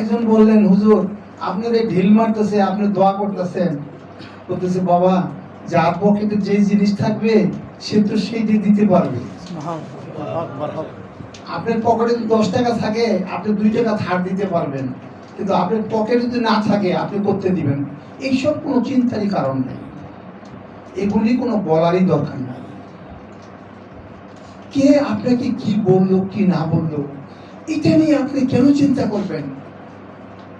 একজন বললেন, হুজুর আপনার এই ঢিল মারতেছে, আপনি দোয়া করতেছেন। বলতেছে, বাবা যার পকেটে যে জিনিস থাকবে, সে তো সেইটি দিতে পারবে। আপনার পকেটে যদি দশ টাকা থাকে, আপনি দুই টাকা ধার দিতে পারবেন। কিন্তু আপনার পকেটে যদি না থাকে, আপনি করতে দিবেন। এইসব কোনো চিন্তারই কারণ নেই। এগুলি কোনো বলারই দরকার নাই কে আপনাকে কি বলল, কি না বলল, এটা নিয়ে আপনি কেন চিন্তা করবেন?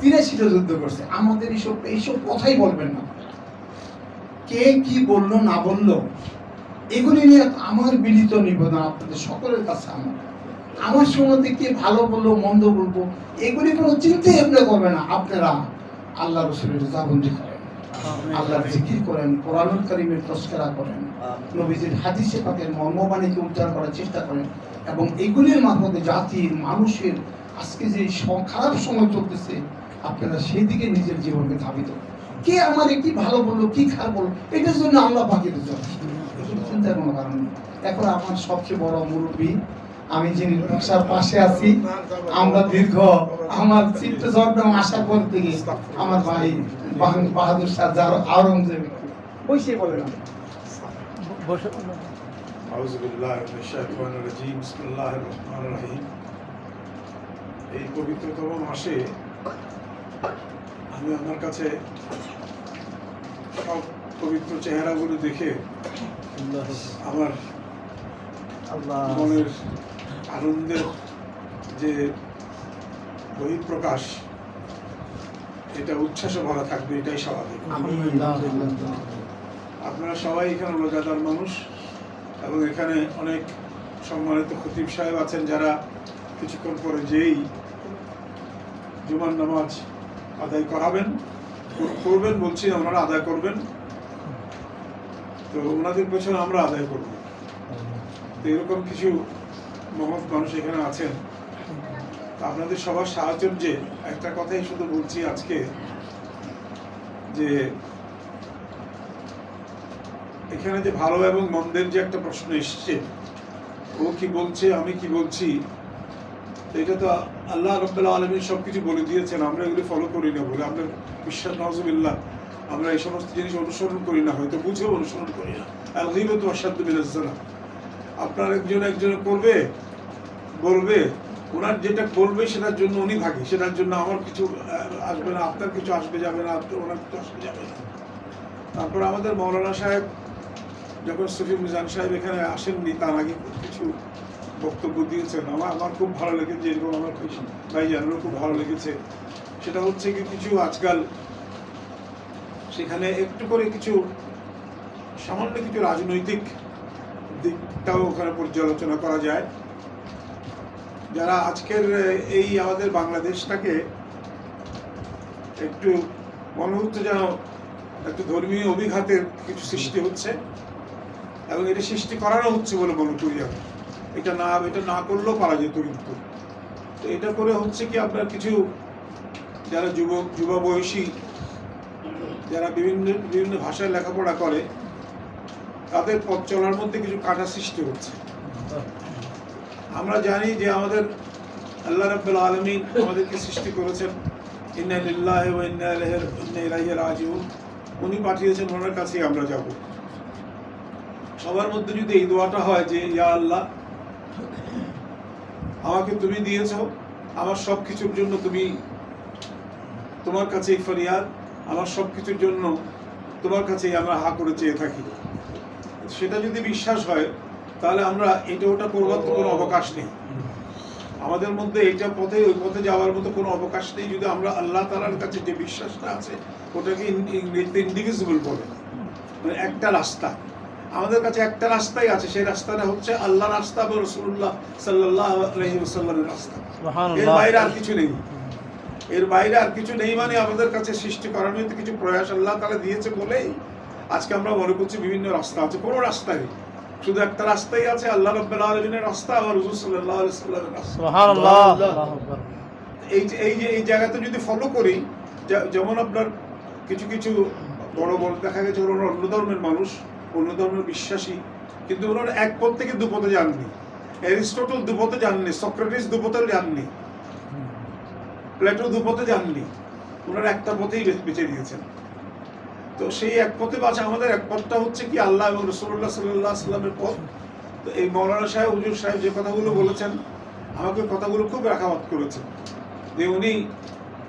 তিরাশিটা যুদ্ধ করছে। আমাদের এইসব এইসব কথাই বলবেন না। কে কি বলল না বলল এগুলি নিয়ে আমার বিনীত নিবেদন আপনাদের সকলের কাছে আমার। আমার সম্বন্ধে কে ভালো বলল মন্দ বলব এগুলি কোনো চিন্তাই আপনারা করবে না। আপনারা আল্লাহ রসুলের জাবন্দি করেন। আল্লাহর জিকির করেন কোরআনুল করিমের তস্করা করেন নবীজির হাদিসে পাকের মর্মবাণীকে উদ্ধার করার চেষ্টা করেন এবং এগুলির মাধ্যমে জাতির মানুষের আজকে যে খারাপ সময় চলতেছে আপনারা সেই দিকে নিজের জীবনকে ধাবিত কে আমার কি ভালো বলল কি খারাপ বলল এটার জন্য আল্লাহ পাখির চিন্তার কোনো কারণ নেই। এখন আমার সবচেয়ে বড় মুরব্বী আমি যিনি নকশার পাশে আছি আমরা দীর্ঘ আমার চিত্ত চট্টগ্রাম আসার পর থেকে আমার ভাই বাহাদুর শাহ যার আওরঙ্গজেব বসে বলে না আউযু বিল্লাহি মিনাশ শাইতানির রাজীম বিসমিল্লাহির রহমানির রহিম। এই পবিত্রতম মাসে আমি আমার কাছে সব পবিত্র চেহারাগুলো দেখে আমার মনের আনন্দের যে বহিঃপ্রকাশ এটা উচ্ছ্বাসে ভরা থাকবে এটাই স্বাভাবিক। আপনারা সবাই এখানে রোজাদার মানুষ এবং এখানে অনেক সম্মানিত খতিব সাহেব আছেন যারা কিছুক্ষণ পরে যেই জুমার নামাজ আদায় করাবেন করবেন বলছি ওনারা আদায় করবেন। তো ওনাদের পেছনে আমরা আদায় করব। তো এরকম কিছু মহৎ মানুষ এখানে আছেন। আপনাদের সবার সাহায্যের যে একটা কথাই শুধু বলছি আজকে, যে এখানে যে ভালো এবং মন্দের যে একটা প্রশ্ন এসছে, ও কি বলছে, আমি কি বলছি তো এটা তো আল্লাহ রব্বুল্লাহ আলমী সব কিছু বলে দিয়েছেন, আমরা এগুলি ফলো করি না বলে। আমরা বিশ্বাস নজবিল্লাহ আমরা এই সমস্ত জিনিস অনুসরণ করি না, হয়তো বুঝেও অনুসরণ করি না। আল গিবত ওয়াসাদ্দ বিলাজ্জানা আপনার একজন একজন করবে, বলবে, ওনার যেটা বলবে সেটার জন্য উনি থাকে, সেটার জন্য আমার কিছু আসবে না, আপনার কিছু আসবে, যাবে না ওনার কিছু আসবে, যাবে না। তারপর আমাদের মৌলানা সাহেব, যখন সফি মিজান সাহেব এখানে আসেননি, তার আগে কিছু বক্তব্য দিয়েছেন। আমার আমার খুব ভালো লেগেছে এরকম আমার ভাই জানারও খুব ভালো লেগেছে। সেটা হচ্ছে কি, কিছু আজকাল সেখানে একটু করে কিছু সামান্য কিছু রাজনৈতিক দিকটাও ওখানে পর্যালোচনা করা যায়। যারা আজকের এই আমাদের বাংলাদেশটাকে একটু মনে হচ্ছে যেন একটু ধর্মীয় অভিঘাতের কিছু সৃষ্টি হচ্ছে এবং এটা সৃষ্টি করারও হচ্ছে বলে মনে করি আমি। এটা না এটা না করলেও পারা যেত কিন্তু। তো এটা করে হচ্ছে কি আপনার কিছু যারা যুবক যুবা বয়সী যারা বিভিন্ন বিভিন্ন ভাষায় লেখাপড়া করে, তাদের পথ চলার মধ্যে কিছু কাটা সৃষ্টি হচ্ছে। আমরা জানি যে আমাদের আল্লাহ রাব্বুল আলামিন আমাদেরকে সৃষ্টি করেছেন উনি পাঠিয়েছেন, ওনার কাছেই আমরা যাব। সবার মধ্যে যদি এই দোয়াটা হয় যে, ইয়া আল্লাহ আমাকে তুমি দিয়েছ, আমার সব কিছুর জন্য তুমি তোমার কাছেই ফরিয়াদ, আমার সব কিছুর জন্য তোমার কাছেই আমরা হা করে চেয়ে থাকি। সেটা যদি বিশ্বাস হয়, তাহলে আমরা এটা ওটা করবার তো কোনো অবকাশ নেই। আমাদের মধ্যে এইটা পথে, ওই পথে যাওয়ার মতো কোনো অবকাশ নেই যদি আমরা আল্লাহ তালার কাছে যে বিশ্বাসটা আছে, ওটাকে ইংরেজিতে ইন্ডিভিজিবল বলে। মানে একটা রাস্তা। আমাদের কাছে একটা রাস্তাই আছে সেই রাস্তাটা হচ্ছে আল্লাহ রাস্তা বা রসুল্লাহ সাল্লাহ আলহি রাস্তা। এর বাইরে আর কিছু নেই। এর বাইরে আর কিছু নেই মানে আমাদের কাছে সৃষ্টি করার মধ্যে কিছু প্রয়াস আল্লাহ তারা দিয়েছে বলেই আজকে আমরা মনে করছি বিভিন্ন রাস্তা আছে। কোনো রাস্তা নেই। শুধু একটা রাস্তাই আছে আল্লাহ রব্বুল আলমিনের রাস্তা আর রসুল সাল্লাহ সাল্লামের রাস্তা। সুবহানাল্লাহ। আল্লাহু আকবার এই যে এই যে এই জায়গাতে যদি ফলো করি যেমন আপনার কিছু কিছু বড় বড় দেখা গেছে অন্য ধর্মের মানুষ। অন্য ধর্মের বিশ্বাসী, কিন্তু ওনারা এক পথ থেকে দুপথে যাননি। অ্যারিস্টটল দুপথে যাননি, সক্রেটিস দুপথে যাননি, প্লেটো দুপথে যাননি, ওনারা একটা পথেই বে- বেছে দিয়েছেন তো সেই এক পথে বাঁচা আমাদের এক পথটা হচ্ছে কি আল্লাহ এবং রসুল্লাহ সাল্লাহ সাল্লামের পথ। তো এই মৌলানা সাহেব, হুজুর সাহেব যে কথাগুলো বলেছেন, আমাকে কথাগুলো খুব রাখাবাত করেছেন। যে উনি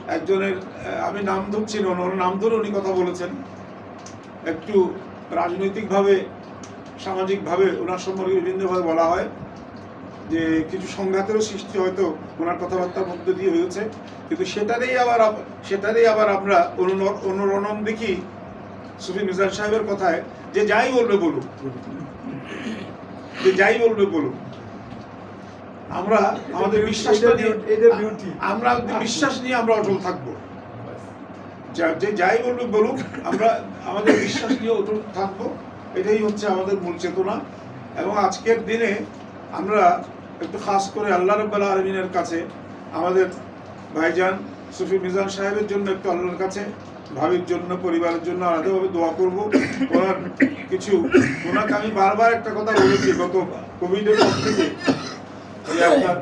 একজনের আমি নাম ধরছি না, ওনার নাম ধরে উনি কথা বলেছেন। একটু রাজনৈতিকভাবে সামাজিকভাবে ওনার সম্পর্কে বিভিন্নভাবে বলা হয় যে কিছু সংঘাতেরও সৃষ্টি হয়তো ওনার কথাবার্তার মধ্যে দিয়ে হয়েছে। কিন্তু সেটারই আবার সেটারই আবার আমরা অনুর- অনুরণন দেখি সুফি মিজান সাহেবের কথায় যে যাই বলবে বলুক। যে যাই বলবে বলুক। আমরা আমাদের বিশ্বাসটা নিয়ে। আমরা বিশ্বাস নিয়ে আমরা অটল থাকব। যা- যাই বলবে বলুক, আমরা আমাদের বিশ্বাস নিয়ে অটল থাকব। এটাই হচ্ছে আমাদের মূল চেতনা। এবং আজকের দিনে আমরা একটু খাস করে আল্লাহ রব্বাল আলমিনের কাছে, আমাদের ভাইজান সুফি মিজান সাহেবের জন্য একটু আল্লাহর কাছে, ভাবির জন্য, পরিবারের জন্য আলাদাভাবে দোয়া করব। ওনার কিছু ওনাকে আমি বারবার একটা কথা বলেছি গত কোভিডের পর থেকে।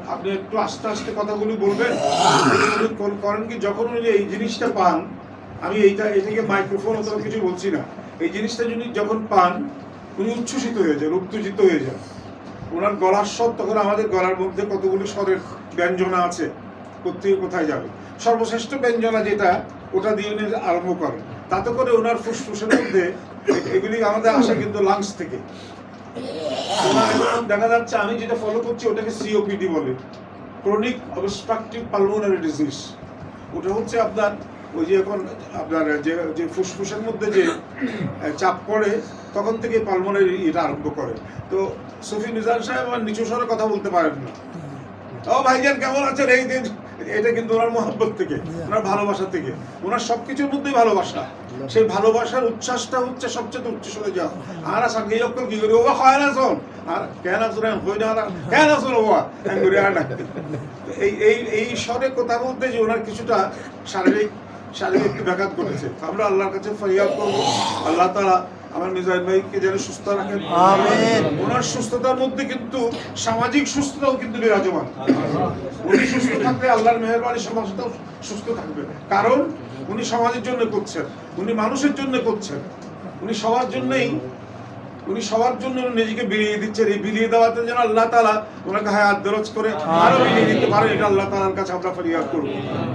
আপনি একটু আস্তে আস্তে কথাগুলি বলবেন। করেন কি? যখন উনি এই জিনিসটা পান আমি এইটা, এটাকে মাইক্রোফোন অথবা কিছু বলছি না। এই জিনিসটা যদি যখন পান, উনি উচ্ছ্বসিত হয়ে যান উত্তেজিত হয়ে যান। ওনার গলার স্বর তখন আমাদের গলার মধ্যে কতগুলি স্বরের ব্যঞ্জনা আছে কোথেকে কোথায় যাবে? সর্বশ্রেষ্ঠ ব্যঞ্জনা যেটা, ওটা দিয়ে উনি আরম্ভ করেন। তাতে করে ওনার ফুসফুসের মধ্যে এগুলি আমাদের আসে কিন্তু লাংস থেকে। দেখা যাচ্ছে, আমি যেটা ফলো করছি, ওটাকে সিওপিডি বলে। ক্রনিক অবস্ট্রাকটিভ পালমোনারি ডিজিজ ওটা হচ্ছে আপনার ওই যে এখন আপনার যে যে ফুসফুসের মধ্যে যে চাপ পড়ে, তখন থেকে পালমোনারি এটা আরম্ভ করে। তো সফি নিজাম সাহেব আমার নিচু স্বরে কথা বলতে পারেন না। ও ভাইজান, কেমন আছেন? এই দিন এটা কিন্তু ওনার মহব্বত থেকে, ওনার ভালোবাসা থেকে। ওনার সবকিছুর মধ্যেই ভালোবাসা। সেই ভালোবাসার উচ্ছ্বাসটা হচ্ছে সবচেয়ে উচ্চ স্বরে যাও আর সঙ্গে যখন কি করি? ও হয় না, শোন। আর কেন শুনেন হই না কেন শুন ও আমি আর এই এই এই স্বরে কথা বলতে যে ওনার কিছুটা শারীরিক শারীরিক ব্যাঘাত ঘটেছে। আমরা আল্লাহর কাছে ফরিয়াদ করব। আল্লাহ আমার ভাইকে যেন সুস্থ রাখেন। ওনার সুস্থতার মধ্যে কিন্তু সামাজিক সুস্থতাও কিন্তু বিরাজমান। উনি সুস্থ থাকলে আল্লাহর মেহরবানি সমাজটাও সুস্থ থাকবে। কারণ উনি সমাজের জন্য করছেন। উনি মানুষের জন্য করছেন। উনি সবার জন্যই উনি সবার জন্য নিজেকে বিলিয়ে দিচ্ছেন। এই বিলিয়ে দেওয়াতে যেন আল্লাহ তালা ওনাকে হায়াত দরজ করে আরও বিলিয়ে দিতে পারে এটা আল্লাহ তালার কাছে আমরা ফরিয়াদ করব।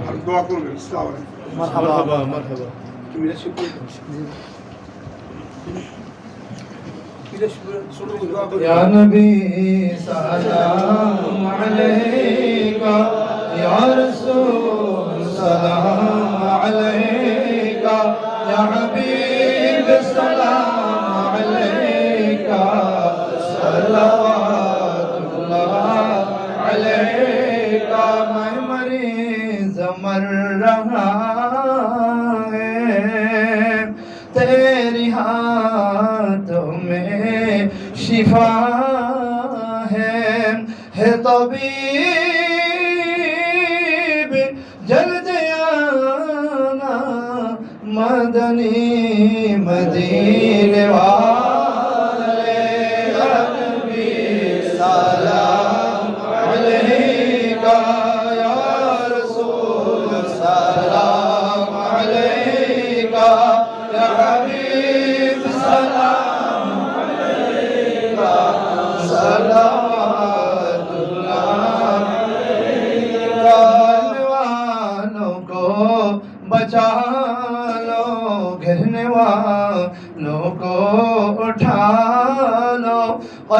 আর দোয়া করবেন। ইসলাম يا نبي سلام عليك يا मर रहा है तेरी हाथों में शिफा है है तबीब जल्द आना मदनी मदीने वाले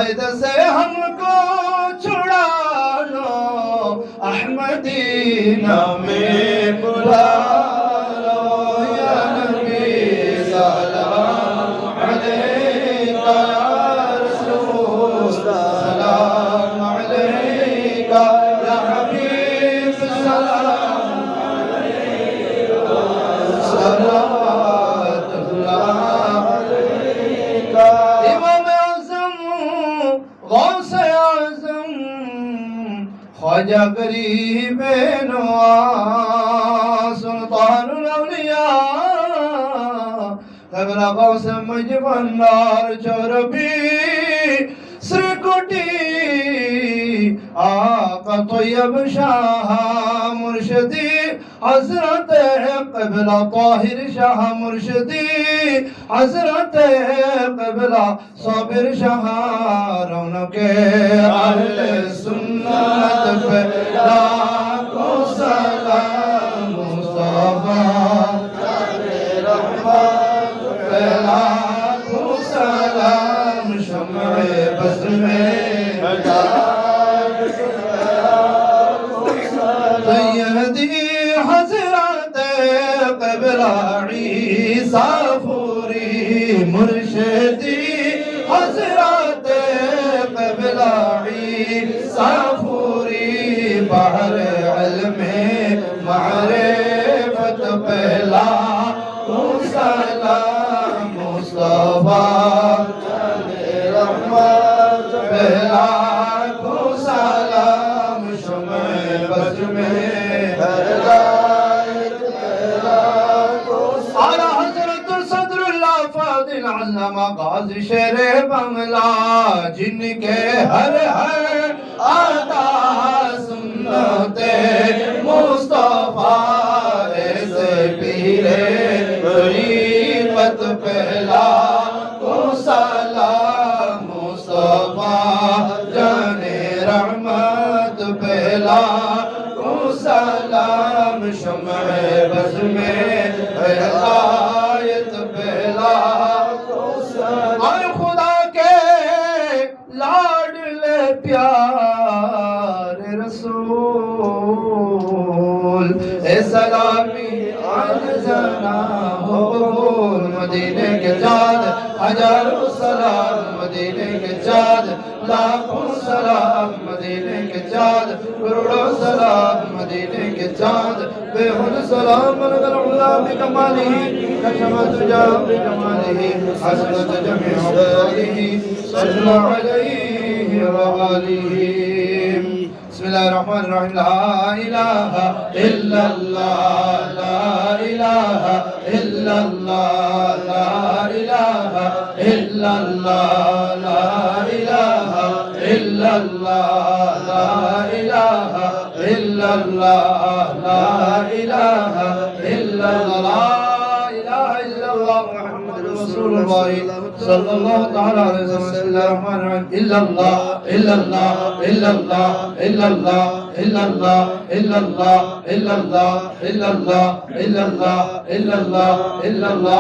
कैद से हमको छुड़ा लो अहमदीना में बुला غريبن ستيا گهراب منڊار چور به شرٽي آ ڪرشدي حضرت قبلہ طاہر شاہ مرشدی، حضرت قبلہ صابر شاہ رونق اہل سنت پہ لاکھوں سلام مصطفیٰ۔ مسافری مرشدی जिनके हर हर आता सुन्नते मुस्तफ़ा ऐसे पीरे गरीबत पहला को सलाम मुस्तफ़ा जाने रहमत पहला को सलाम शम्ए बस में كماله كما تجاه بجماله حسنت جميع أفضاله صلى عليه وآله. بسم الله الرحمن الرحيم. لا إله إلا الله لا إله إلا الله لا إله إلا الله لا إله إلا الله لا إله إلا الله لا إله إلا رسول الله صلى الله تعالى عليه وسلم إلا الله إلا الله إلا الله إلا الله إلا الله إلا الله إلا الله إلا الله إلا الله إلا الله إلا الله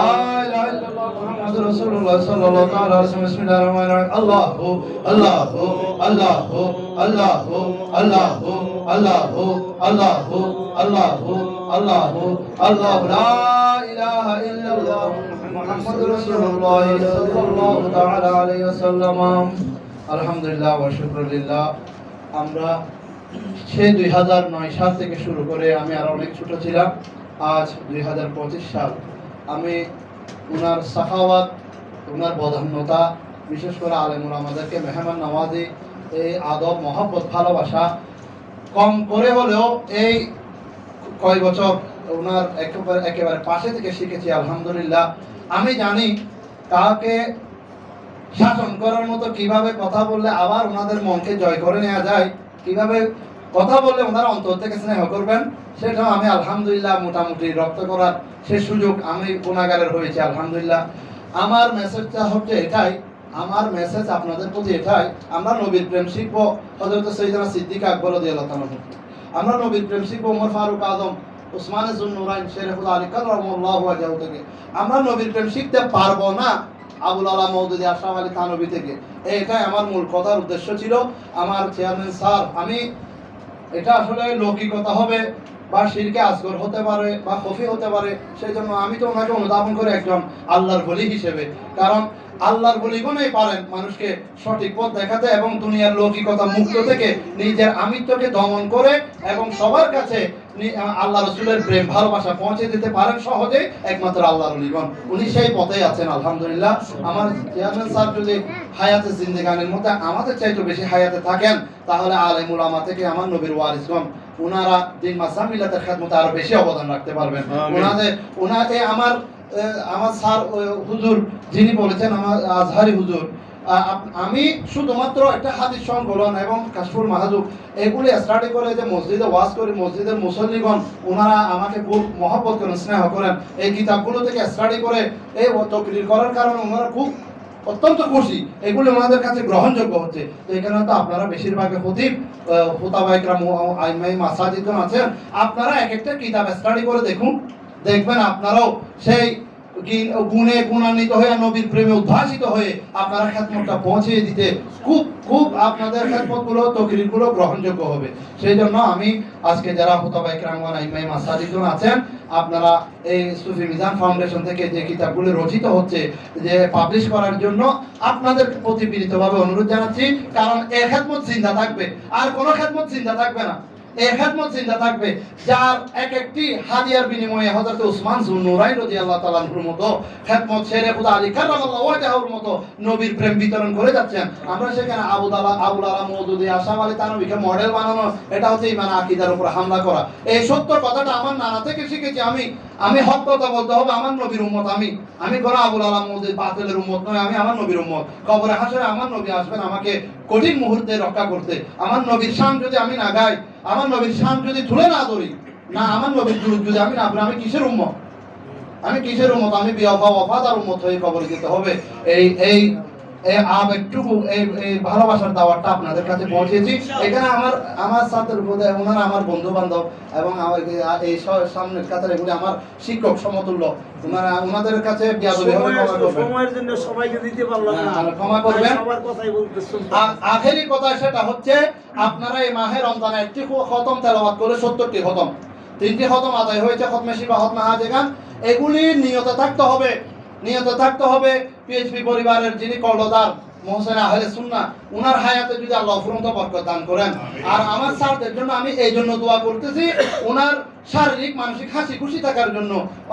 لا إلا الله محمد رسول الله صلى الله تعالى عليه وسلم بسم الله الرحمن الرحيم الله الله الله الله الله الله الله الله আল্লাহ আল্লাহ লা ইলাহা ইল্লাল্লাহ মুহাম্মাদুর রাসূলুল্লাহ সাল্লাল্লাহু তাআলা আলাইহি ওয়াসাল্লাম। আলহামদুলিল্লাহ ওয়া শুকরুলিল্লাহ। আমরা সে দুই হাজার নয় সাল থেকে শুরু করে আমি আর অনেক ছোট ছিলাম, আজ দুই হাজার পঁচিশ সাল। আমি ওনার সাখাওয়াত ওনার বদান্যতা বিশেষ করে আলেমুল আমাদেরকে মেহমান নওয়াজি এই আদব, মহাব্বত, ভালোবাসা কম করে হলেও এই কয় বছর ওনার একেবারে একেবারে পাশে থেকে শিখেছি, আলহামদুলিল্লাহ। আমি জানি কাকে শাসন করার মতো কীভাবে কথা বললে আবার ওনাদের মনকে জয় করে নেওয়া যায়, কীভাবে কথা বললে ওনারা অন্তর থেকে স্নেহ করবেন, সেটাও আমি আলহামদুলিল্লাহ মোটামুটি রপ্ত করার সে সুযোগ আমি গুণাগারের হয়েছি, আলহামদুলিল্লাহ। আমার মেসেজটা হচ্ছে এটাই, আমার মেসেজ আপনাদের প্রতি এটাই, আমরা নবীর প্রেম শিখব হজরত সৈদানা সিদ্দিক আকবর দিয়াল্লাহ আমরা নবীর প্রেম শিখব ওমর ফারুক আজম, উসমান জুন্নুরাইন শেরেফুল আলী কাল রহমুল্লাহ আজাউ থেকে। আমরা নবীর প্রেম শিখতে পারব না আবুল আলা মৌদুদি আশরাফ আলী থানবী থেকে। এটাই আমার মূল কথার উদ্দেশ্য ছিল। আমার চেয়ারম্যান স্যার, আমি, এটা আসলে লৌকিকতা হবে। বা শিরকে আসগর হতে পারে বা খফি হতে পারে সেই জন্য আমি তো ওনাকে অনুধাবন করে একজন আল্লাহর বলি হিসেবে। কারণ আল্লাহর বলিগণই পারেন মানুষকে সঠিক পথ দেখাতে এবং দুনিয়ার লৌকিকতা মুক্ত থেকে নিজের আমিত্বকে দমন করে এবং সবার কাছে আল্লাহ রসুলের প্রেম, ভালোবাসা পৌঁছে দিতে পারেন সহজে একমাত্র আল্লাহ রলিগণ উনি সেই পথেই আছেন, আলহামদুলিল্লাহ। আমার চেয়ারম্যান স্যার যদি হায়াতে জিন্দেগানের মধ্যে আমাদের চাইতে বেশি হায়াতে থাকেন, তাহলে আলেমুল আমা থেকে আমার নবীর ওয়ারিসগণ ওনারা দিন মাসা মিলাতের খেদমতে আরও বেশি অবদান রাখতে পারবেন। ওনাদের ওনাতে আমার আমার স্যার হুজুর যিনি বলেছেন আমার আজহারি হুজুর আমি শুধুমাত্র একটা হাদিস সংকলন এবং কাশফুল মাহাজুব এগুলি স্টাডি করে যে মসজিদে ওয়াজ করি মসজিদের মুসল্লিগণ ওনারা আমাকে খুব মহব্বত করেন স্নেহ করেন। এই কিতাবগুলো থেকে স্টাডি করে এই তকরির করার কারণে ওনারা খুব অত্যন্ত খুশি। এগুলি ওনাদের কাছে গ্রহণযোগ্য হচ্ছে। তো এখানে তো আপনারা বেশিরভাগ খতিব হুতাবাইকরাম আইমাই মাসাজিদগণ আছেন। আপনারা এক একটা কিতাব স্টাডি করে দেখুন। দেখবেন আপনারাও সেই গুণে গুণান্বিত হয়ে নবীর প্রেমে উদ্ভাসিত হয়ে আপনারা খ্যাতমতটা পৌঁছে দিতে খুব খুব আপনাদের খ্যাতমতগুলো তকরিরগুলো গ্রহণযোগ্য হবে। সেই জন্য আমি আজকে যারা হুতাবাই ক্রামগণ ইমাম আসাদিজন আছেন, আপনারা এই সুফি মিজান ফাউন্ডেশন থেকে যে কিতাবগুলো রচিত হচ্ছে, যে পাবলিশ করার জন্য আপনাদের প্রতি বিনীতভাবে অনুরোধ জানাচ্ছি, কারণ এ খেদমত চিন্তা থাকবে, আর কোনো খেদমত চিন্তা থাকবে না। এই হেদমত চিন্তা থাকবে। যার এক একটি হাদিয়ার বিনিময়ে হজরত উসমান রদি আল্লাহ মতো হেদমত খুদা আলী মতো নবীর প্রেম বিতরণ করে যাচ্ছেন। আমরা সেখানে আবু দালা আবুল আলা মৌদুদি, আসাম আলী মডেল বানানো এটা হচ্ছে ইমান আকিদার উপর হামলা করা। এই সত্য কথাটা আমার নানা থেকে শিখেছি আমি। আমি হক কথা বলতে হবে, আমার নবীর উম্মত আমি। আমি কোনো আবুল আলা মওদুদি বাতিলের উম্মত নয়, আমি আমার নবীর উম্মত। কবরে হাসরে আমার নবী আসবেন আমাকে কঠিন মুহূর্তে রক্ষা করতে। আমার নবীর শান যদি আমি না গাই, আমার নবীর শান যদি তুলে না ধরি, না, আমার নবীর দুরূদ যদি আমি না আমি কিসের উম্মত? আমি কিসের উম্মত? আমি বিয়ফা ওয়াফাদার উম্মত হয়ে কবরে যেতে হবে। এই এই এই আবেগটুকু এই এই ভালোবাসার দাওয়াতটা আপনাদের কাছে পৌঁছেছি। এখানে আমার আমার সাথে ওনারা আমার বন্ধু বান্ধব এবং আমার এই- এই সামনের কাতার এগুলি আমার শিক্ষক সমতুল্য। ওনারা ওনাদের কাছে বিয়াদবি হবে ক্ষমা সময়ের- জন্য সবাইকে দিতে পারলাম না। হ্যাঁ, ক্ষমা করবেন। সবার কথাই বলতেছি। আখেরি কথা সেটা হচ্ছে আপনারা এই মাহে রমজানে একটি খতম তেলাওয়াত করে সত্তরটি খতম। তিনটি খতম আদায় হয়েছে খতমে শিবা খতমে হাজেগান। এগুলি নিয়ত থাকতে হবে। নিয়ত থাকতে হবে। পিএইচপি পরিবারের যিনি কর্ণধার মোহসেন আহলে সুন্না উনার হায়াতে যদি আল্লাহ ফুরন্ত বরকত দান করেন। আর আমার স্যারদের জন্য আমি এই জন্য দোয়া করতেছি উনার শারীরিক মানসিক হাসি খুশি থাকার জন্য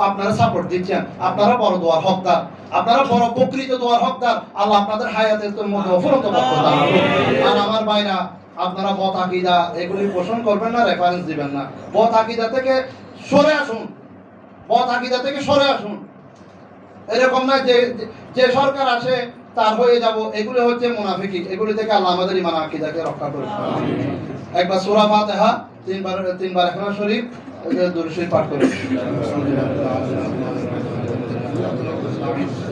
আপনারা সাপোর্ট দিচ্ছেন। আপনারা বড় দোয়ার হকদার। আপনারা বড় প্রকৃত দোয়ার হকদার। আল্লাহ আপনাদের হায়াতের মধ্যে অফুরন্ত বরকত দান আর আমার ভাইরা আপনারা বত আকিদা এগুলি পোষণ করবেন না রেফারেন্স দিবেন না। বত আকিদা থেকে সরে আসুন। বত আকিদা থেকে সরে আসুন। এরকম না যে, যে- সরকার আসে, তার হয়ে যাব। এগুলো হচ্ছে মুনাফিকি। এগুলো থেকে আল্লাহ আমাদের ইমান আকিদাকে রক্ষা করুন। একবার সূরা ফাতিহা, তিনবার তিনবার এখন শরীফ দূর শরীফ পাঠ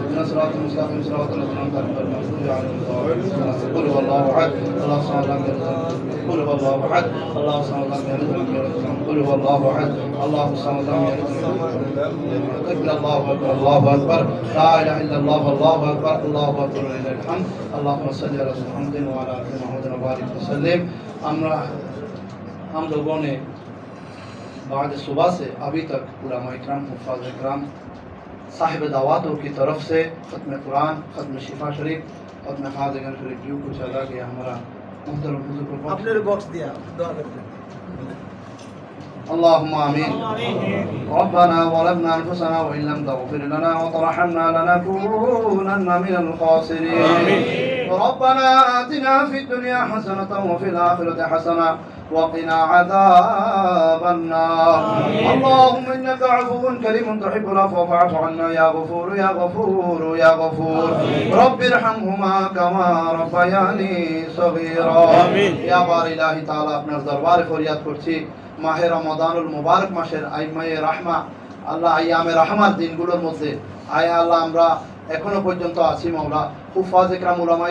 করুন صراط المستقيم صراط الذين انعمت عليهم غير المغضوب عليهم ولا الضالين قل هو الله احد الله الصمد لم يلد قل هو الله احد الله الصمد لم يلد ولم يولد قل هو الله احد الله الصمد لم يلد ولم يولد اكبر الله اكبر الله اكبر لا اله الا الله الله اكبر الله اكبر ولله الحمد اللهم صل على سيدنا محمد وعلى ال محمد وبارك وسلم আমরা हम लोगों ने बाद सुबह से अभी तक उलमा इकराम हुफाज इकराम صاحب دعواتوں کی طرف سے ختم قرآن ختم شفا شریف ختم خاض اگر شریف جو کچھ ادا کیا ہمارا۔ محترم حضور کو اپنے لئے باکس دیا دعا کرتے اللہم آمین۔ ربنا ولبنا انفسنا وإن لم تغفر لنا وطرحنا لنكونن من الخاسرين۔ ربنا آتنا في الدنيا حسنة وفي الآخرة حسنة وقنا عذاب النار اللهم إنك عفو كريم تحب العفو فاعف عنا يا غفور يا غفور يا غفور رب ارحمهما كما ربياني صغيرا آمين. يا بار إلهي تعالى আপনার দরবারে ফরিয়াদ করছি মাহে রমাদানুল মুবারক মাসের আইমায়ে রাহমা আল্লাহ আইয়ামে রাহমার দিনগুলোর মধ্যে আয় আল্লাহ আমরা এখনো পর্যন্ত আছি মাওলা হুফাজ ইকরাম উলামা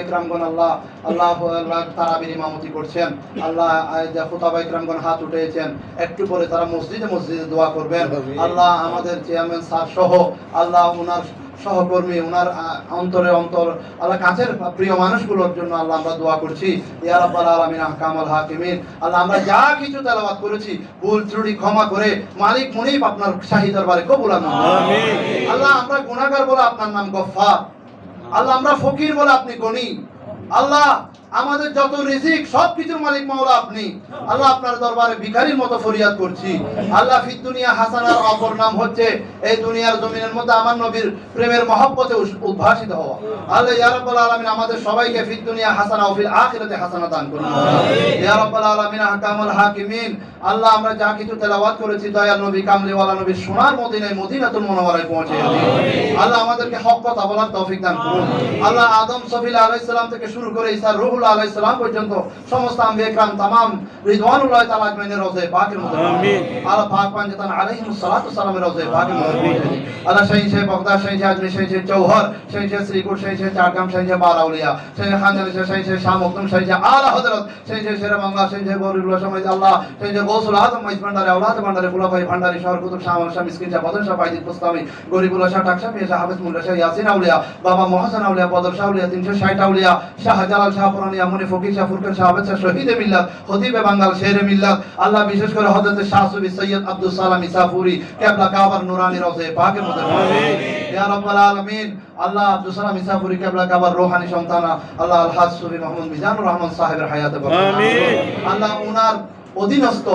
আল্লাহ আল্লাহ তারাবির ইমামতি করছেন। আল্লাহ খুতাবা হাত উঠেছেন একটু পরে তারা মসজিদে মসজিদে দোয়া করবেন। আল্লাহ আমাদের চেয়ারম্যান স্যার সহ আল্লাহ ওনার সহকর্মী ওনার অন্তরে অন্তর আল্লাহ কাছের প্রিয় মানুষগুলোর জন্য আল্লাহ আমরা দোয়া করছি। আলামিন আহকামাল হাকিমিন। আল্লাহ আমরা যা কিছু তেলাওয়াত করেছি ভুল ত্রুটি ক্ষমা করে মালিক মুনিব আপনার শাহী দরবারে কবুল আল্লাহ আমরা গুনাহগার বলে আপনার নাম গফফার। আল্লাহ আমরা ফকির বলে আপনি গণি আল্লাহ আমাদের যত রিজিক সব কিছুর মালিক মাওলা আপনি। আল্লাহ আপনার দরবারে ভিখারির মতো ফরিয়াদ করছি। আল্লাহ ফিদ দুনিয়া হাসানার অপর নাম হচ্ছে এই দুনিয়ার জমিনের মধ্যে আমার নবীর প্রেমের মহব্বতে উদ্ভাসিত হওয়া। আল্লাহ ইয়া রাব্বাল আলামিন আমাদের সবাইকে ফিদ দুনিয়া হাসানা ও ফিল আখিরাতে হাসানা দান করুন। ইয়া রাব্বাল আলামিন আহকামুল হাকিমিন। আল্লাহ আমরা যা কিছু তেলাওয়াত করেছি দয়াল নবী কামলিওয়ালা নবীর সোনার মদিনায় মদিনাতুল মুনাওয়ারায় পৌঁছে আল্লাহ আমাদেরকে হক কথা বলার তৌফিক দান করুন। আল্লাহ আদম সফিল আলাইহিস সালাম থেকে শুরু করে ঈসা রুহুল আলাইহিস সালাম পর্যন্ত সমস্ত আম্বিয়া کرام तमाम রিদওয়ানুল্লাহ তাআলা আজমাইনের রওজায়ে পাকের মধ্যে আমিন। আল্লাহ পাক পাঞ্জাতান আলাইহিমুস সালাতু সালামের রওজায়ে পাকের মধ্যে পৌঁছে দিন আল্লাহ সেই সেই বগদা সেই সেই আজমি সেই সেই চৌহর সেই সেই শ্রীকুট সেই সেই চারগাম সেই সেই বারাউলিয়া সেই সেই খানজানি সেই সেই শাহ মুকদম সেই সেই আলা হযরত সেই সেই শেরে বাংলা সেই সেই বরিউল্লাহ সমাজ আল্লাহ সেই সেই গৌসুল আজম মাইজ ভান্ডারে আওলাদ ভান্ডারে খুলাফায়ে ভান্ডারে শহর কুতুব শাহ মানসা মিসকিন শাহ বদর শাহ বাইদিত মুস্তামি গরিবুল্লাহ শাহ টাকশা মিয়া শাহ হাফিজ মুল্লা শাহ ইয়াসিন আউলিয়া বাবা মহাসান আউলিয়া বদর শাহ আউলিয়া 360 আউলিয়া শাহ জালাল শাহ মনি ফকির শাহ ফুরকান শাহ আবেদ শাহ শহীদে মিল্লাত বাঙ্গাল শেরে মিল্লাত আল্লাহ বিশেষ করে হযরত শাহ সুবি সৈয়দ আব্দুল সালাম ইসাফুরি কেবলা কাবার নুরানি রওজে পাকের মধ্যে ইয়া রাব্বাল আলামিন আল্লাহ আব্দুল সালাম ইসাফুরি কেবলা কাবার রোহানি সন্তান আল্লাহ আলহাজ সুবি মাহমুদ মিজানুর রহমান সাহেবের হায়াতে বরকত আমিন। আল্লাহ উনার অধীনস্থ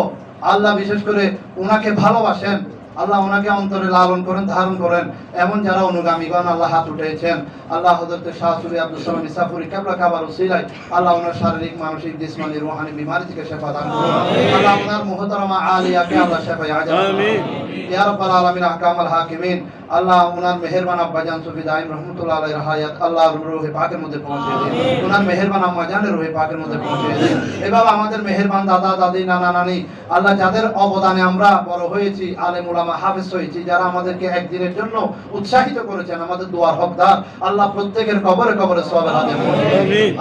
আল্লাহ বিশেষ করে উনাকে ভালোবাসেন আল্লাহ ওনাকে অন্তরে লালন করেন ধারণ করেন। এমন যারা অনুগামীগণ আল্লাহ হাত উঠেছেন। আল্লাহ হজরত শাহ সুরি আব্দুল সালাম ইসাফুরি কেবলা কাবার সিলাই আল্লাহ ওনার শারীরিক মানসিক জিসমানি রুহানি বিমারি থেকে শেফা দান করুন আল্লাহ ওনার মুহতারামা আলিয়াকে আল্লাহ শেফা। ইয়া রব্বাল আলামিন আহকামুল হাকিমিন। আল্লাহ ওনার মেহেরবান আব্বাজান সুফি দাইম রহমতুল্লাহ আলাইহির হায়াত আল্লাহ রূহে পাকের মধ্যে পৌঁছে দিন। ওনার মেহেরবান আম্মা জানের রূহে পাকের মধ্যে পৌঁছে দিন। এভাবে আমাদের মেহেরবান দাদা দাদি নানা নানি আল্লাহ যাদের অবদানে আমরা বড় হয়েছি আলেম উলামা হাফেজ হয়েছি যারা আমাদেরকে একদিনের জন্য উৎসাহিত করেছেন আমাদের দোয়ার হকদার আল্লাহ প্রত্যেকের কবরে কবরে সবের হাতে।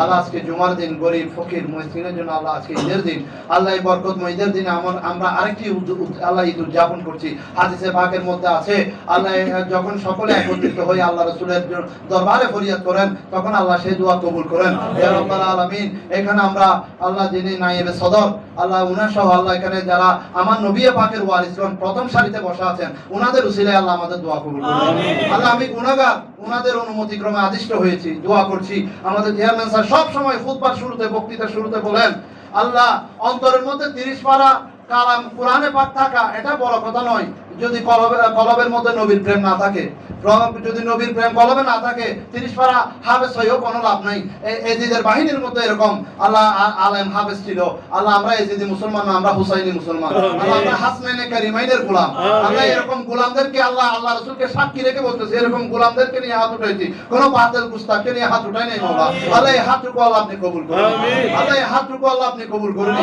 আল্লাহ আজকে জুমার দিন গরিব ফকির মুসলিমের জন্য আল্লাহ আজকে ঈদের দিন আল্লাহ এই বরকতময় ঈদের দিনে আমরা আরেকটি আল্লাহ ঈদ উদযাপন করছি। হাদিসে পাকের মধ্যে আছে আল্লাহ যখন সকলে একত্রিত হয়ে আল্লাহ রসুলের দরবারে ফরিয়াদ করেন তখন আল্লাহ সেই দোয়া কবুল করেন। রাব্বাল এখানে আমরা আল্লাহ যিনি নাইবে সদর আল্লাহ উনার সহ আল্লাহ এখানে যারা আমার নবী পাকের ওয়ারিসগণ প্রথম সারিতে বসা আছেন উনাদের উসিলায় আল্লাহ আমাদের দোয়া কবুল করুন। আল্লাহ আমি গুনাহগার উনাদের অনুমতি ক্রমে আদিষ্ট হয়েছি দোয়া করছি। আমাদের চেয়ারম্যান স্যার সব সময় খুতবার শুরুতে বক্তৃতা শুরুতে বলেন আল্লাহ অন্তরের মধ্যে তিরিশ পারা কালাম কোরআনে পাক থাকা এটা বড় কথা নয়। যদি কলবে কলবের মধ্যে নবীর প্রেম না থাকে যদি নবীর প্রেম কলবে না থাকে তিরিশ পারা হাফেজ হয়েও কোনো লাভ নাই। এজিদের বাহিনীর মধ্যে এরকম আল্লাহ আলেম হাফেজ ছিল। আল্লাহ আমরা এজিদি মুসলমান আমরা হুসাইনি মুসলমান। আল্লাহ আমরা হাসনাইনে কারিমাইনের গোলাম। আল্লাহ এরকম গোলামদেরকে আল্লাহ আল্লাহ রসুলকে সাক্ষী রেখে বলতেছে এরকম গোলামদেরকে নিয়ে হাত উঠাইছি। কোনো বাতিল গুস্তাখকে নিয়ে হাত উঠাই নাই মাওলা আল্লাহ এই হাতটুকু আল্লাহ আপনি কবুল করুন। আল্লাহ এই হাতটুকু আল্লাহ আপনি কবুল করুন।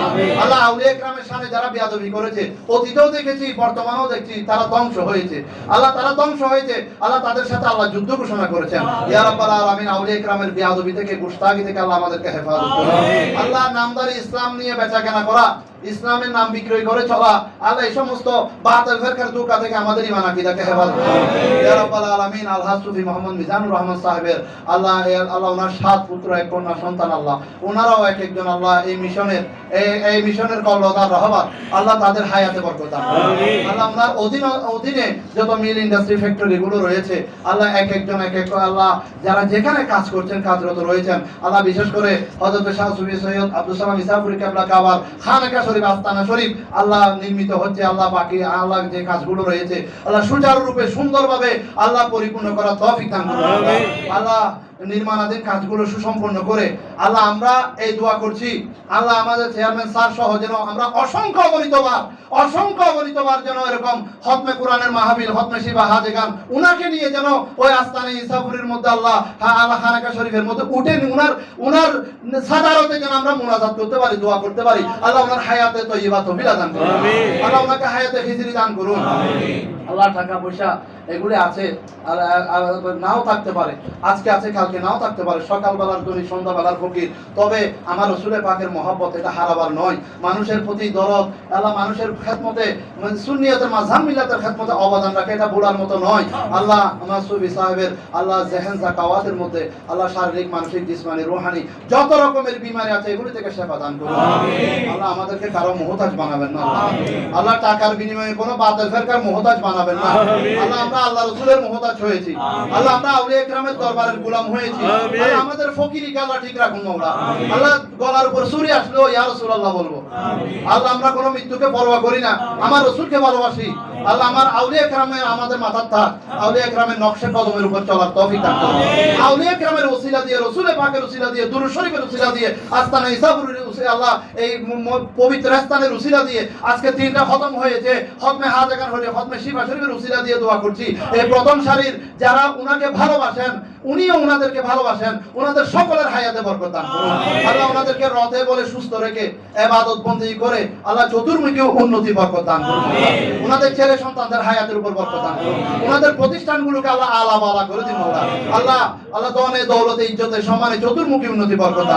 আল্লাহ আউলিয়া গ্রামের সামনে যারা বিয়াদবি করেছে অতীতেও দেখেছি বর্তমানেও দেখছি তারা ধ্বংস হয়েছে। আল্লাহ তারা ধ্বংস হয়েছে। আল্লাহ তাদের সাথে আল্লাহ যুদ্ধ ঘোষণা করেছেন। ইয়া রাব্বাল আলামিন আউলিয়া ইকরামের বিয়াদবি থেকে গুস্তাগি থেকে আল্লাহ আমাদেরকে হেফাজত করুন। আল্লাহ নামদারি ইসলাম নিয়ে বেচাকেনা করা। ইসলামের নাম বিক্রয় করে চলা আল্লাহ এই সমস্ত বাতিল ফেরকার ধোঁকা থেকে আমাদের ইমান আকীদাকে হেফাজত ইয়া রাব্বাল আলামিন আলহাজ সুফি মোহাম্মদ মিজানুর রহমান সাহেবের আল্লাহ আল্লাহ ওনার সাত পুত্র এক কন্যা সন্তান আল্লাহ। ওনারাও এক একজন আল্লাহ এই মিশনের এই মিশনের কল্লদার রহমান। আল্লাহ তাদের হায়াতে বরকত দান আমিন। আল্লাহ ওনার অধীন অধীনে যত মিল ইন্ডাস্ট্রি ফ্যাক্টরি গুলো রয়েছে আল্লাহ এক একজন এক এক আল্লাহ যারা যেখানে কাজ করছেন কাজরত রয়েছেন আল্লাহ বিশেষ করে হযরত শাহ সুফি সৈয়দ আব্দুল সালাম ইসাফুরি কেবলা কাবার খানকা শরীফ আস্তানা শরীফ আল্লাহ নির্মিত হচ্ছে আল্লাহ বাকি আল্লাহ যে কাজগুলো রয়েছে আল্লাহ সুচারুরূপে সুন্দরভাবে আল্লাহ পরিপূর্ণ করা তফিক দান আল্লাহ নির্মাণাধীন কাজগুলো সুসম্পন্ন করে। আল্লাহ আমরা এই দোয়া করছি। আল্লাহ আমাদের চেয়ারম্যান স্যার সহ যেন আমরা অসংখ্য অগণিতবার অসংখ্য অগণিতবার যেন এরকম হতমে কোরআনের মাহফিল হতমে শিবা হাজে গান উনাকে নিয়ে যেন ওই আস্তানে ইসাফুরের মধ্যে আল্লাহ হ্যাঁ আল্লাহ খানাকা শরীফের মধ্যে উঠেন উনার উনার সাদারতে যেন আমরা মুনাজাত করতে পারি দোয়া করতে পারি। আল্লাহ ওনার হায়াতে তৈবা তবিলা দান করুন। আল্লাহ ওনাকে হায়াতে খিচড়ি দান করুন। আল্লাহ টাকা পয়সা এগুলি আছে নাও থাকতে পারে। আজকে আছে কালকে নাও থাকতে পারে সকালবেলার ধনী সন্ধ্যাবেলার ফকির। তবে আমার রসুলে পাকের মহব্বত এটা হারাবার নয়। মানুষের প্রতি দরদ আল্লাহ মানুষের খেদমতে মানে সুন্নিয়তের মাঝাম মিলাতের খেদমতে অবদান রাখে এটা বুড়ার মতো নয়। আল্লাহ আমার সুবি সাহেবের আল্লাহ জেহেন জাকাওয়াতের মধ্যে আল্লাহ শারীরিক মানসিক জিসমানি রুহানি যত রকমের বিমারি আছে এগুলি থেকে সেবা দান করুন। আল্লাহ আমাদেরকে কারও মোহতাজ বানাবেন না। আল্লাহ টাকার বিনিময়ে কোনো বাতিল ফেরকার মোহতাজ বানাবেন না। আল্লাহ আমরা আল্লাহ রসুলের মোহতাজ হয়েছি। আল্লাহ আমরা আউলিয়া ইকরামের দরবারের গোলাম হয়ে হয়েছি আমাদের ফকিরি ঠিক রাখুন আল্লাহ গলার উপর সুরি আসলেও ইয়া রাসূলুল্লাহ বলব। আল্লাহ আমরা কোনো মৃত্যুকে পরোয়া করি না। আমার রসুলকে ভালোবাসি। আল্লাহ আমার আউলিয়া আমাদের মাথার থাক আউলিয়া নকশা কদমের উপর চলার তৌফিক দান করুন। আউলিয়া کرامের ওসিলা দিয়ে রাসূলের পাকের ওসিলা দিয়ে দুরূদ শরীফের ওসিলা দিয়ে আস্তানা ওসিলা আল্লাহ এই পবিত্র ওসিলা দিয়ে আজকে খতম হয়েছে। খতমে হলে খতমে শিবা শরীফের ওসিলা দিয়ে দোয়া করছি। এই প্রথম যারা উনাকে ভালোবাসেন উনিও উনাদেরকে ভালোবাসেন উনাদের সকলের হায়াতে বরকত দান করুন। আল্লাহ ওনাদেরকে রথে বলে সুস্থ রেখে ইবাদত বন্দী করে আল্লাহ চতুর্মুখী উন্নতি বরকত দান করুন। সন্তানদের হায়াতের উপর বরকত উনাদের প্রতিষ্ঠানগুলোকে আল্লাহ আলা বালা করে দিন মৌলা। আল্লাহ আল্লাহ দনে দৌলতে, ইজ্জতে, সম্মানে চতুর্মুখী উন্নতি বরকত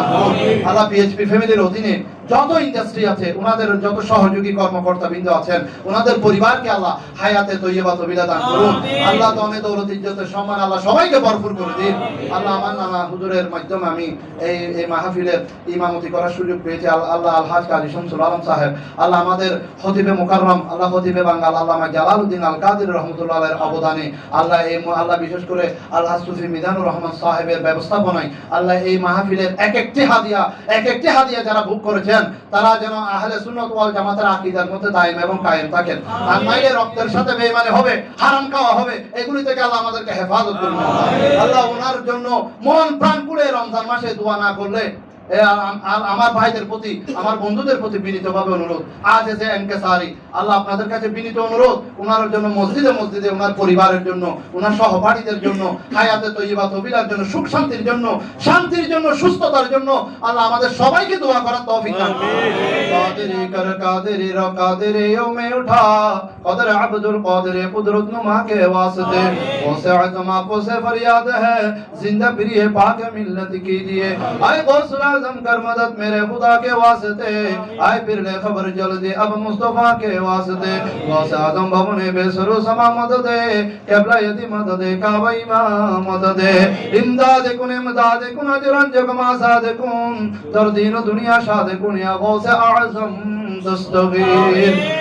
আল্লাহ পিএইচপি ফ্যামিলির অধীনে যত ইন্ডাস্ট্রি আছে উনাদের যত সহযোগী কর্মকর্তা বৃন্দ আছেন উনাদের পরিবারকে আল্লাহ হায়াতে তৈয়বা তবিলা দান করুন। আল্লাহ দনে দৌলত ইজ্জতে সম্মান আল্লাহ সবাইকে ভরপুর করে দিন। আল্লাহ আমার নানা হুজুরের মাধ্যমে আমি এই এই মাহফিলের ইমামতি করার সুযোগ পেয়েছি। আল- আল্লাহ আলহাজ কাজী শামসুল আলম সাহেব আল্লাহ আমাদের হতিবে মুকাররম আল্লাহ হতিবে বাঙ্গাল আল্লামা জালালউদ্দিন আল কাদের রহমতুল্লাহ অবদানে আল্লাহ এই আল্লাহ বিশেষ করে আল্লাহ সুফি মিজানুর রহমান সাহেবের ব্যবস্থাপনায় আল্লাহ এই মাহফিলের এক একটি হাদিয়া এক একটি হাদিয়া যারা বুক করেছেন তারা যেন আহলে সুন্নাত ওয়াল জামাতের আকীদার মধ্যে দায়েম এবং কায়েম থাকেন। আর নাইলে রক্তের সাথে বেঈমানি হবে, হারাম খাওয়া হবে, এগুলি থেকে আল্লাহ আমাদেরকে হেফাজত করুন। আল্লাহ ওনার জন্য মন প্রাণ পুড়ে রমজান মাসে দোয়া না করলে আমার ভাইদের প্রতি, আমার বন্ধুদের প্রতি বিনীতভাবে অনুরোধ। আজ এসে এনকে সারি আল্লাহ আপনাদের কাছে বিনীত অনুরোধ। ওনার জন্য মসজিদে মসজিদে ওনার পরিবারের জন্য ওনার সহপাঠীদের জন্য, হায়াতে তৈবা তবিরার জন্য, সুখ শান্তির জন্য শান্তির জন্য, সুস্থতার জন্য আল্লাহ আমাদের সবাইকে দোয়া করার তৌফিক দান কাদেরি কর জিন্দা প্রিয় পাক মিল্লত কি দিয়ে। আয় গোসলা आजम कर मदद मेरे खुदा के वास्ते आए फिर ले खबर जल्दी अब मुस्तफा के वास्ते गौस आजम भवने बेसरो समा मदद केबला यदि मदद काबा इमाम मदद इमदाद कुन इमदाद कुन अजरन जगमा साद कुन दर दीन दुनिया शाद कुन या गौस आजम দস্তগীর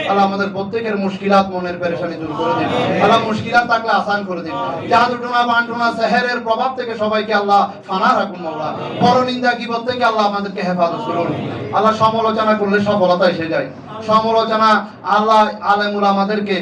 আল্লাহ আমাদের প্রত্যেকের মুশকিলাত মনের পেরেশানি দূর করে দিন আল্লাহ মুশকিলাত থাকলে আসান করে দিন জাদু টোনা বান্টুনা সেহেরের প্রভাব থেকে সবাইকে আল্লাহ ফানা রাখুন মাওলা পরনিন্দা গীবত থেকে আল্লাহ আমাদেরকে হেফাজত করুন। আল্লাহ সমালোচনা করলে সফলতা এসে যায়। সমালোচনা আল্লাহ আলেমুল আমাদেরকে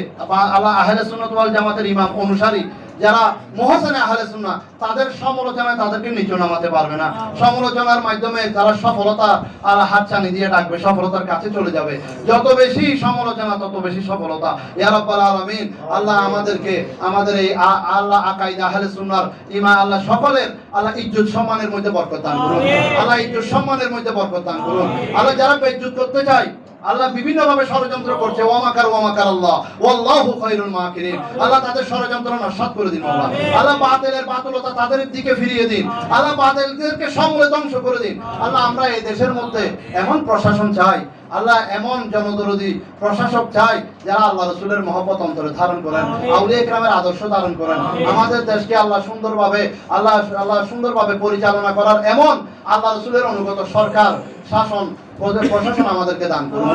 আল্লাহ আহলে সুন্নত জামাতের ইমাম অনুসারী যারা মহসেনে আহলে সুন্নাহ তাদের সমালোচনায় তাদেরকে নিচু নামাতে পারবে না। সমালোচনার মাধ্যমে তারা সফলতা আর হাতছানি দিয়ে ডাকবে সফলতার কাছে চলে যাবে। যত বেশি সমালোচনা তত বেশি সফলতা। ইয়া রাব্বাল আলামিন আল্লাহ আমাদেরকে আমাদের এই আল্লাহ আকাইদা আহলে সুন্নাহর ইমা আল্লাহ সকলের আল্লাহ ইজ্জত সম্মানের মধ্যে বরকত দান করুন। আল্লাহ ইজ্জত সম্মানের মধ্যে বরকত দান করুন। আল্লাহ যারা বেজ্জত করতে চায় আল্লাহ বিভিন্ন ভাবে ষড়যন্ত্র করছে। ওয়ামাকার ওয়ামাকার আল্লাহ। ওয়াল্লাহু খায়রুল মাকিরিন। আল্লাহ তাদের ষড়যন্ত্র নস্বাত করে দিন, আল্লাহ। আল্লাহ বাতিলের বাতুলতা তাদের দিকে ফিরিয়ে দিন। আল্লাহ বাতিলদেরকে সমূলে ধ্বংস করে দিন। আল্লাহ, আমরা এই দেশের মধ্যে এমন প্রশাসন চাই, আল্লাহ এমন জনদরদি প্রশাসক চাই, যারা আল্লাহ রসুলের মহব্বত অন্তরে ধারণ করেন, আউলিয়া ইকরামের আদর্শ ধারণ করেন। আমাদের দেশকে আল্লাহ সুন্দরভাবে, আল্লাহ আল্লাহ সুন্দরভাবে পরিচালনা করার এমন আল্লাহ রসুলের অনুগত সরকার, শাসন প্রশাসন আমাদেরকে দান করুন।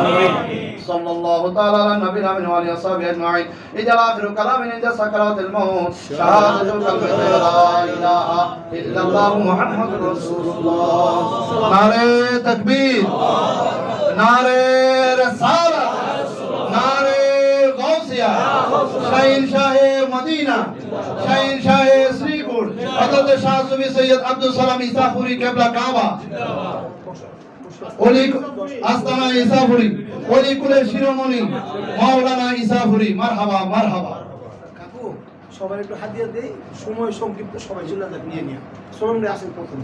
সাল্লাল্লাহু তাআলা আলা নবিয়িনা মিন ওয়া আলিহি ওয়া সাহবিহি আজমাইন। ইজাল আখিরু কালামিন ইনদা সাকারাতিল মাউত। শাহাদাতু কালমাতি লা ইলাহা ইল্লাল্লাহ মুহাম্মাদুর রাসূলুল্লাহ। নারে তাকবীর নারে রিসালাত নারে গাউসিয়া শাহিন শাহে মদিনা শাহিন শাহে শ্রীপুর হযরত শাহ সুফি সৈয়দ আব্দুল সালাম ইসাফুরি কেবলা কাবা। অলি আস্তানা ইসাফুরি অলিকুলের শিরোমণি মাওলানা ইসাফুরি। মারহাবা মারহাবা। কাকু সবাই একটু হাতিয়া দেই, সময় সংক্ষিপ্ত, সবাই চলে যাক, নিয়ে নিয়ে। সোমরে আসেন প্রথম।